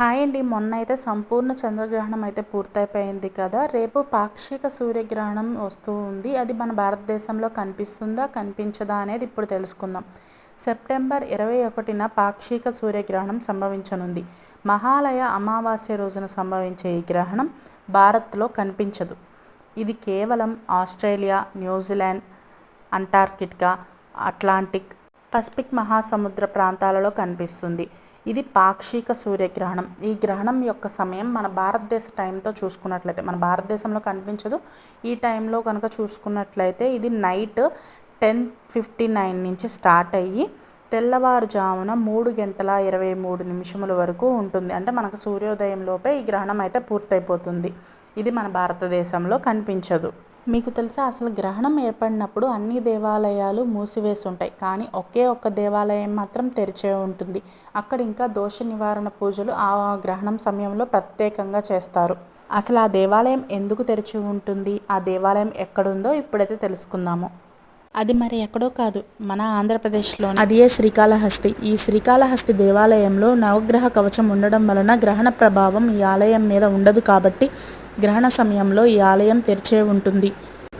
Hi అండి మొన్న అయితే సంపూర్ణ చంద్రగ్రహణం అయితే పూర్తయిపోయింది కదా. రేపు పాక్షిక సూర్యగ్రహణం వస్తూ ఉంది. అది మన భారతదేశంలో కనిపిస్తుందా కనిపించదా అనేది ఇప్పుడు తెలుసుకుందాం. సెప్టెంబర్ ఇరవై ఒకటిన పాక్షిక సూర్యగ్రహణం సంభవించనుంది. మహాలయ అమావాస్య రోజున సంభవించే ఈ గ్రహణం భారత్లో కనిపించదు. ఇది కేవలం Australia New Zealand Antarctica Atlantic Pacific మహాసముద్ర ప్రాంతాలలో కనిపిస్తుంది. ఇది పాక్షిక సూర్యగ్రహణం. ఈ గ్రహణం యొక్క సమయం మన భారతదేశ టైంతో చూసుకున్నట్లయితే మన భారతదేశంలో కనిపించదు. ఈ టైంలో కనుక చూసుకున్నట్లయితే ఇది నైట్ టెన్ ఫిఫ్టీ నైన్ నుంచి స్టార్ట్ అయ్యి తెల్లవారుజామున మూడు గంటల ఇరవై మూడు నిమిషముల వరకు ఉంటుంది. అంటే మనకు సూర్యోదయం లోపే ఈ గ్రహణం అయితే పూర్తయిపోతుంది. ఇది మన భారతదేశంలో కనిపించదు. మీకు తెలుసా అసలు గ్రహణం ఏర్పడినప్పుడు అన్ని దేవాలయాలు మూసివేసి ఉంటాయి కానీ ఒకే ఒక్క దేవాలయం మాత్రం తెరిచే ఉంటుంది. అక్కడ ఇంకా దోష నివారణ పూజలు ఆ గ్రహణం సమయంలో ప్రత్యేకంగా చేస్తారు. అసలు ఆ దేవాలయం ఎందుకు తెరిచి ఉంటుంది? ఆ దేవాలయం ఎక్కడుందో ఇప్పుడైతే తెలుసుకుందాము. అది మరి ఎక్కడో కాదు మన ఆంధ్రప్రదేశ్లో అది శ్రీకాళహస్తి. ఈ శ్రీకాళహస్తి దేవాలయంలో నవగ్రహ కవచం ఉండడం వలన గ్రహణ ప్రభావం ఈ ఆలయం మీద ఉండదు కాబట్టి గ్రహణ సమయంలో ఈ ఆలయం తెరిచే ఉంటుంది.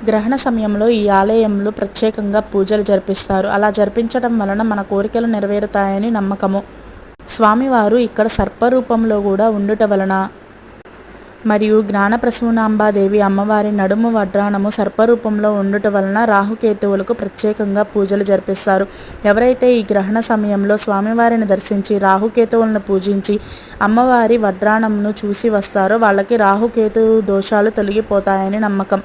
గ్రహణ సమయంలో ఈ ఆలయంలో ప్రత్యేకంగా పూజలు జరిపిస్తారు. అలా జరిపించడం వలన మన కోరికలు నెరవేరుతాయని నమ్మకము. స్వామివారు ఇక్కడ సర్పరూపంలో కూడా ఉండుట వలన మరియు జ్ఞానప్రసూనాంబాదేవి అమ్మవారి నడుము వడ్రాణము సర్పరూపంలో ఉండుట వలన రాహుకేతువులకు ప్రత్యేకంగా పూజలు జరిపిస్తారు. ఎవరైతే ఈ గ్రహణ సమయంలో స్వామివారిని దర్శించి రాహుకేతువులను పూజించి అమ్మవారి వడ్రాణంను చూసి వస్తారో వాళ్ళకి రాహుకేతు దోషాలు తొలగిపోతాయని నమ్మకం.